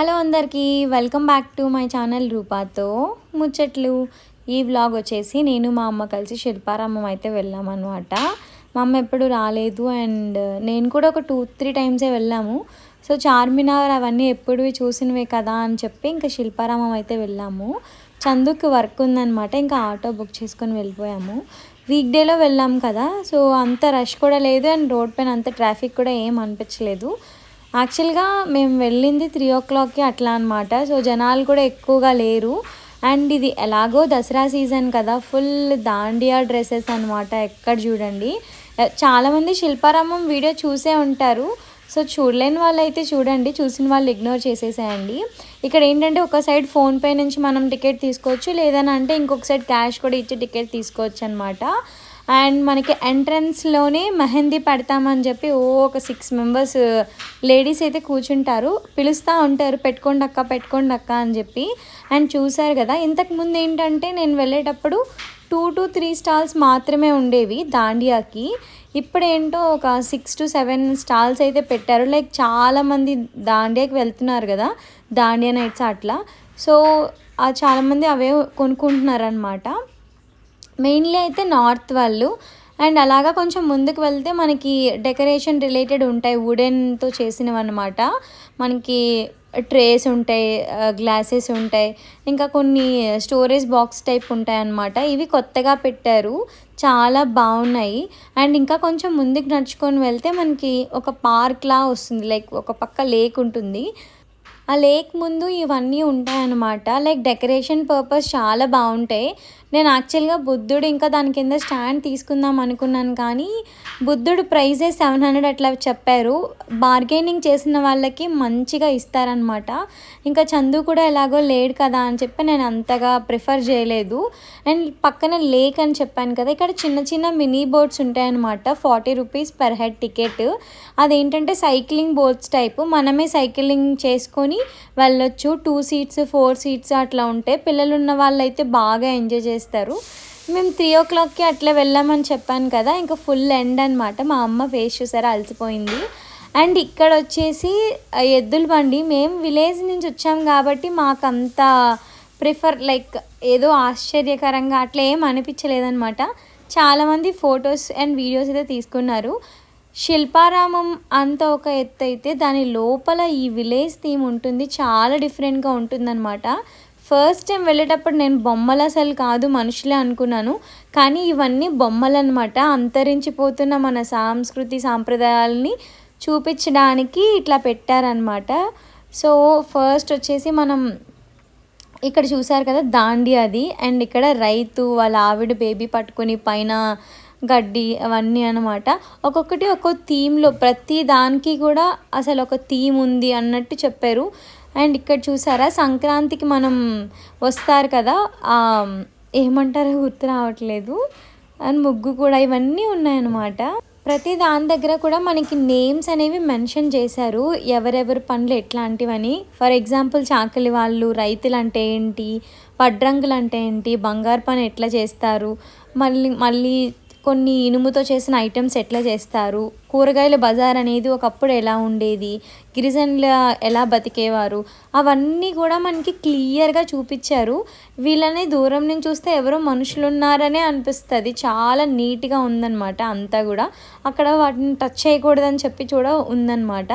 Hello అందరికీ welcome back to my channel రూపాతో. ముచ్చట్లు. ఈ వ్లాగ్ వచ్చేసి నేను మా అమ్మ కలిసి శిల్పారామం అయితే వెళ్ళామన్నమాట. మా అమ్మ ఎప్పుడు రాలేదు అండ్ నేను కూడా ఒక టూ త్రీ టైమ్సే వెళ్ళాము. సో చార్మినార్ అవన్నీ ఎప్పుడు చూసినవే కదా అని చెప్పి ఇంకా శిల్పారామం అయితే వెళ్ళాము. చందుకి వర్క్ ఉందన్నమాట ఇంకా ఆటో బుక్ చేసుకొని వెళ్ళిపోయాము. వీక్ డేలో వెళ్ళాం కదా సో అంత రష్ కూడా లేదు అండ్ రోడ్ పైన అంత ట్రాఫిక్ కూడా ఏం అనిపించలేదు. యాక్చువల్గా మేము వెళ్ళింది త్రీ ఓ క్లాక్కి అట్లా అనమాట సో జనాలు కూడా ఎక్కువగా లేరు. అండ్ ఇది ఎలాగో దసరా సీజన్ కదా. ఫుల్ దాండియా డ్రెస్సెస్ అనమాట ఎక్కడ చూడండి. చాలామంది శిల్పారామం వీడియో చూసే ఉంటారు. సో చూడలేని వాళ్ళు అయితే చూడండి. చూసిన వాళ్ళు ఇగ్నోర్ చేసేసేయండి. ఇక్కడ ఏంటంటే ఒక సైడ్ ఫోన్పే నుంచి మనం టికెట్ తీసుకోవచ్చు. లేదని అంటే ఇంకొక సైడ్ క్యాష్ కూడా ఇచ్చి టికెట్ తీసుకోవచ్చు అనమాట అండ్ మనకి ఎంట్రన్స్లోనే మెహందీ పెడతామని చెప్పి ఓ ఒక సిక్స్ మెంబర్స్ లేడీస్ అయితే కూర్చుంటారు. పిలుస్తూ ఉంటారు పెట్టుకోండి అక్క పెట్టుకోండి అక్క అని చెప్పి. అండ్ చూశారు కదా ఇంతకుముందు ఏంటంటే నేను వెళ్ళేటప్పుడు టూ టు త్రీ స్టాల్స్ మాత్రమే ఉండేవి దాండియాకి. ఇప్పుడు ఏంటో ఒక సిక్స్ టు సెవెన్ స్టాల్స్ అయితే పెట్టారు. లైక్ చాలామంది దాండియాకి వెళ్తున్నారు కదా దాండియా నైట్స్ అట్లా. సో చాలామంది అవే కొనుక్కుంటున్నారు అనమాట మెయిన్లీ అయితే నార్త్ వాళ్ళు. అండ్ అలాగా కొంచెం ముందుకు వెళ్తే మనకి డెకరేషన్ రిలేటెడ్ ఉంటాయి వుడెన్తో చేసినవి అనమాట మనకి ట్రేస్ ఉంటాయి uh, గ్లాసెస్ ఉంటాయి. ఇంకా కొన్ని స్టోరేజ్ బాక్స్ టైప్ ఉంటాయి అన్నమాట ఇవి కొత్తగా పెట్టారు. చాలా బాగున్నాయి. అండ్ ఇంకా కొంచెం ముందుకు నడుచుకొని వెళ్తే మనకి ఒక పార్క్లా వస్తుంది. లైక్ ఒక పక్క లేక్ ఉంటుంది. ఆ లేక్ ముందు ఇవన్నీ ఉంటాయన్నమాట. లైక్ డెకరేషన్ పర్పస్ చాలా బాగుంటాయి. నేను యాక్చువల్గా బుద్ధుడు ఇంకా దాని కింద స్టాండ్ తీసుకుందాం అనుకున్నాను కానీ బుద్ధుడు ప్రైజే సెవెన్ హండ్రెడ్ అట్లా చెప్పారు. బార్గెనింగ్ చేసిన వాళ్ళకి మంచిగా ఇస్తారనమాట ఇంకా చందు కూడా ఎలాగో లేడు కదా అని చెప్పి నేను అంతగా ప్రిఫర్ చేయలేదు. అండ్ పక్కన లేక్ అని చెప్పాను కదా ఇక్కడ చిన్న చిన్న మినీ బోట్స్ ఉంటాయన్నమాట. Forty rupees per head ticket. అదేంటంటే సైక్లింగ్ బోట్స్ టైపు. మనమే సైక్లింగ్ చేసుకొని వెళ్ళొచ్చు. టూ సీట్స్ ఫోర్ సీట్స్ అట్లా ఉంటే పిల్లలు ఉన్న వాళ్ళైతే బాగా ఎంజాయ్ చేస్తారు. మేము త్రీ ఓ క్లాక్కి అట్లా వెళ్ళామని చెప్పాను కదా ఇంకా ఫుల్ ఎండ్ అనమాట మా అమ్మ ఫేస్ చూసారా అలసిపోయింది. అండ్ ఇక్కడ వచ్చేసి ఎద్దుల బండి. మేము విలేజ్ నుంచి వచ్చాం కాబట్టి మాకు ప్రిఫర్ లైక్ ఏదో ఆశ్చర్యకరంగా అట్లా ఏం అనిపించలేదన్నమాట చాలామంది ఫొటోస్ అండ్ వీడియోస్ అయితే తీసుకున్నారు. శిల్పారామం అంత ఒక ఎత్తు అయితే దాని లోపల ఈ విలేజ్ థీమ్ ఉంటుంది చాలా డిఫరెంట్గా ఉంటుందన్నమాట. ఫస్ట్ టైం వెళ్ళేటప్పుడు నేను బొమ్మలు అసలు కాదు మనుషులే అనుకున్నాను. కానీ ఇవన్నీ బొమ్మలు అనమాట అంతరించిపోతున్న మన సాంస్కృతి సాంప్రదాయాలని చూపించడానికి ఇట్లా పెట్టారనమాట సో ఫస్ట్ వచ్చేసి మనం ఇక్కడ చూసారు కదా దాండి అది అండ్ ఇక్కడ రైతు వాళ్ళ ఆవిడ బేబీ పట్టుకొని పైన గడ్డి అవన్నీ అనమాట ఒక్కొక్కటి ఒక్కో థీమ్లో ప్రతి దానికి కూడా అసలు ఒక థీమ్ ఉంది అన్నట్టు చెప్పారు. అండ్ ఇక్కడ చూసారా సంక్రాంతికి మనం వస్తారు కదా ఏమంటారో గుర్తు రావట్లేదు. అండ్ ముగ్గు కూడా ఇవన్నీ ఉన్నాయన్నమాట. ప్రతి దాని దగ్గర కూడా మనకి నేమ్స్ అనేవి మెన్షన్ చేశారు. ఎవరెవరి పనులు ఎట్లాంటివని. ఫర్ ఎగ్జాంపుల్ చాకలి వాళ్ళు రైతులు అంటే ఏంటి వడ్రంగులు అంటే ఏంటి బంగారు పని ఎట్లా చేస్తారు మళ్ళీ మళ్ళీ కొన్ని ఇనుముతో చేసిన ఐటమ్స్ ఎట్లా చేస్తారు? కూరగాయల బజార్ అనేది ఒకప్పుడు ఎలా ఉండేది? గిరిజనుల ఎలా బతికేవారు? అవన్నీ కూడా మనకి క్లియర్గా చూపించారు. వీళ్ళని దూరం నుంచి చూస్తే ఎవరో మనుషులు ఉన్నారనే అనిపిస్తుంది. చాలా నీట్గా ఉందన్నమాట అంతా కూడా. అక్కడ వాటిని టచ్ చేయకూడదని చెప్పి కూడా ఉందన్నమాట.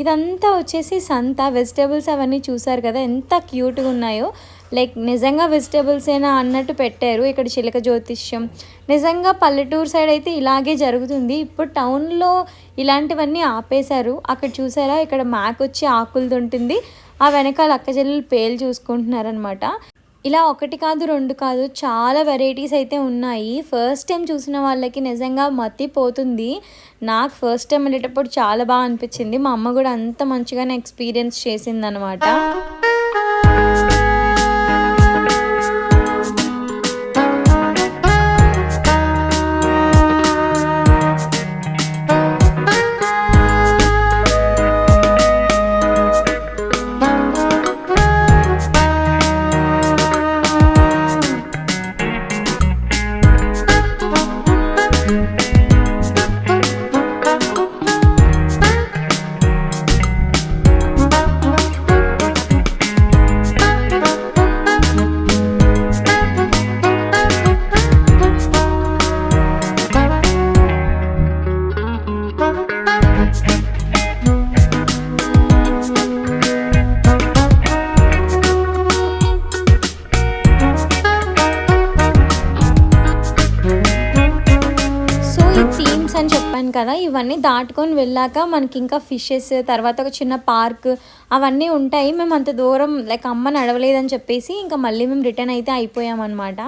ఇదంతా వచ్చేసి సంత వెజిటేబుల్స్ అవన్నీ చూసారు కదా ఎంత క్యూట్గా ఉన్నాయో. లైక్ నిజంగా వెజిటేబుల్సేనా అన్నట్టు పెట్టారు ఇక్కడ చిలక జ్యోతిష్యం. నిజంగా పల్లెటూరు సైడ్ అయితే ఇలాగే జరుగుతుంది. ఇప్పుడు టౌన్లో ఇలాంటివన్నీ ఆపేశారు. అక్కడ చూసారా? ఇక్కడ మ్యాక్ వచ్చి ఆకులది ఉంటుంది ఆ వెనకాల అక్కచెల్లెలు పేలు చూసుకుంటున్నారనమాట ఇలా ఒకటి కాదు రెండు కాదు చాలా వెరైటీస్ అయితే ఉన్నాయి. ఫస్ట్ టైం చూసిన వాళ్ళకి నిజంగా మతిపోతుంది నాకు ఫస్ట్ టైం వెళ్ళేటప్పుడు చాలా బాగా అనిపించింది. మా అమ్మ కూడా అంత మంచిగానే ఎక్స్పీరియన్స్ చేసింది ఇవన్నీ దాటుకొని వెళ్ళాక మనకి ఇంకా ఫిషెస్ తర్వాత ఒక చిన్న పార్క్ అవన్నీ ఉంటాయి. మేము అంత దూరం లైక్ అమ్మ నడవలేదని చెప్పేసి ఇంకా మళ్ళీ మేము రిటర్న్ అయితే అయిపోయామన్నమాట.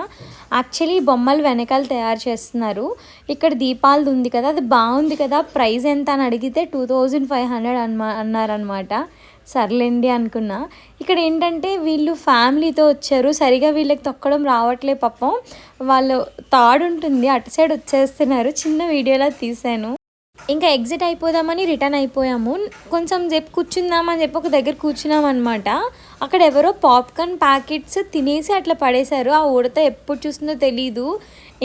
యాక్చువల్లీ బొమ్మలు వెనకాల తయారు చేస్తున్నారు. ఇక్కడ దీపాలది ఉంది కదా అది బాగుంది కదా. ప్రైస్ ఎంత అని అడిగితే టూ థౌజండ్ ఫైవ్ హండ్రెడ్ అన్మా అన్నారనమాట సర్లేండి అనుకున్నా. ఇక్కడ ఏంటంటే వీళ్ళు ఫ్యామిలీతో వచ్చారు. సరిగా వీళ్ళకి తొక్కడం రావట్లే పాపం. వాళ్ళు తాడు ఉంటుంది అటు సైడ్ వచ్చేస్తున్నారు. చిన్న వీడియోలా తీశాను. ఇంకా ఎగ్జిట్ అయిపోదామని రిటర్న్ అయిపోయాము. కొంచెం సేపు కూర్చుందామని చెప్పి ఒక దగ్గర కూర్చున్నాం అనమాట అక్కడ ఎవరో పాప్కార్న్ ప్యాకెట్స్ తినేసి అట్లా పడేశారు. ఆ ఉడత ఎప్పుడు చూస్తుందో తెలీదు.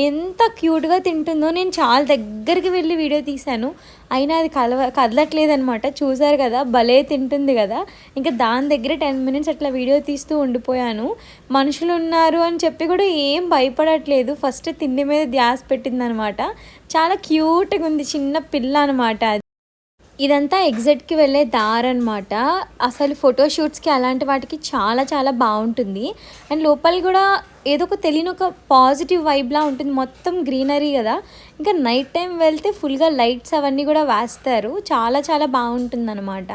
ఎంత క్యూట్గా తింటుందో నేను చాలా దగ్గరికి వెళ్ళి వీడియో తీశాను. అయినా అది కలవ కదలట్లేదు అనమాట చూసారు కదా భలే తింటుంది కదా. ఇంకా దాని దగ్గర టెన్ మినిట్స్ అట్లా వీడియో తీస్తూ ఉండిపోయాను. మనుషులు ఉన్నారు అని చెప్పి కూడా ఏం భయపడట్లేదు. ఫస్ట్ తిండి మీద ధ్యాస పెట్టిందనమాట చాలా క్యూట్గా ఉంది. చిన్న పిల్ల అనమాట అది. ఇదంతా ఎగ్జిట్కి వెళ్ళే దారి అనమాట అసలు ఫోటోషూట్స్కి అలాంటి వాటికి చాలా చాలా బాగుంటుంది. అండ్ లోపల కూడా ఏదో ఒక తెలియని ఒక పాజిటివ్ వైబ్లా ఉంటుంది. మొత్తం గ్రీనరీ కదా. ఇంకా నైట్ టైం వెళ్తే ఫుల్గా లైట్స్ అవన్నీ కూడా వేస్తారు. చాలా చాలా బాగుంటుంది అనమాట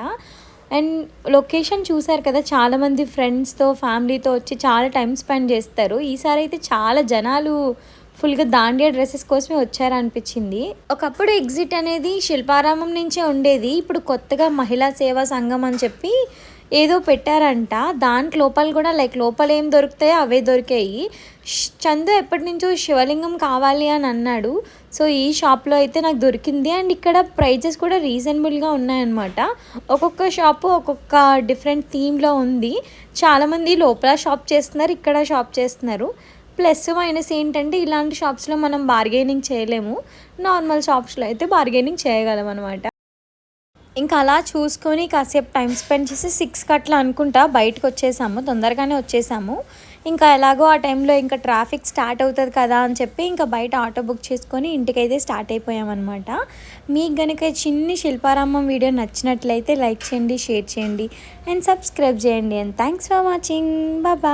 అండ్ లొకేషన్ చూసారు కదా చాలామంది ఫ్రెండ్స్తో ఫ్యామిలీతో వచ్చి చాలా టైం స్పెండ్ చేస్తారు. ఈసారి అయితే చాలా జనాలు ఫుల్గా దాండియా డ్రెస్సెస్ కోసమే వచ్చారనిపించింది. ఒకప్పుడు ఎగ్జిట్ అనేది శిల్పారామం నుంచే ఉండేది. ఇప్పుడు కొత్తగా మహిళా సేవా సంఘం అని చెప్పి ఏదో పెట్టారంట. దాంట్ లోపల కూడా లైక్ లోపల ఏం దొరుకుతాయో అవే దొరికాయి. చందు ఎప్పటి నుంచో శివలింగం కావాలి అని అన్నాడు. సో ఈ షాప్లో అయితే నాకు దొరికింది. అండ్ ఇక్కడ ప్రైజెస్ కూడా రీజనబుల్గా ఉన్నాయన్నమాట. ఒక్కొక్క షాపు ఒక్కొక్క డిఫరెంట్ థీమ్లో ఉంది. చాలామంది లోపల షాప్ చేస్తున్నారు ఇక్కడ షాప్ చేస్తున్నారు. ప్లస్ మైనస్ ఏంటంటే ఇలాంటి షాప్స్లో మనం బార్గెనింగ్ చేయలేము. నార్మల్ షాప్స్లో అయితే బార్గెనింగ్ చేయగలం అనమాట ఇంకా అలా చూసుకొని కాసేపు టైం స్పెండ్ చేసి సిక్స్ కట్లా అనుకుంటా బయటకు వచ్చేసాము తొందరగానే వచ్చేసాము. ఇంకా ఎలాగో ఆ టైంలో ఇంకా ట్రాఫిక్ స్టార్ట్ అవుతుంది కదా అని చెప్పి ఇంకా బయట ఆటో బుక్ చేసుకొని ఇంటికైతే స్టార్ట్ అయిపోయామన్నమాట మీకు కనుక చిన్ని శిల్పారామం వీడియో నచ్చినట్లయితే లైక్ చేయండి షేర్ చేయండి అండ్ సబ్స్క్రైబ్ చేయండి. And thanks for watching bye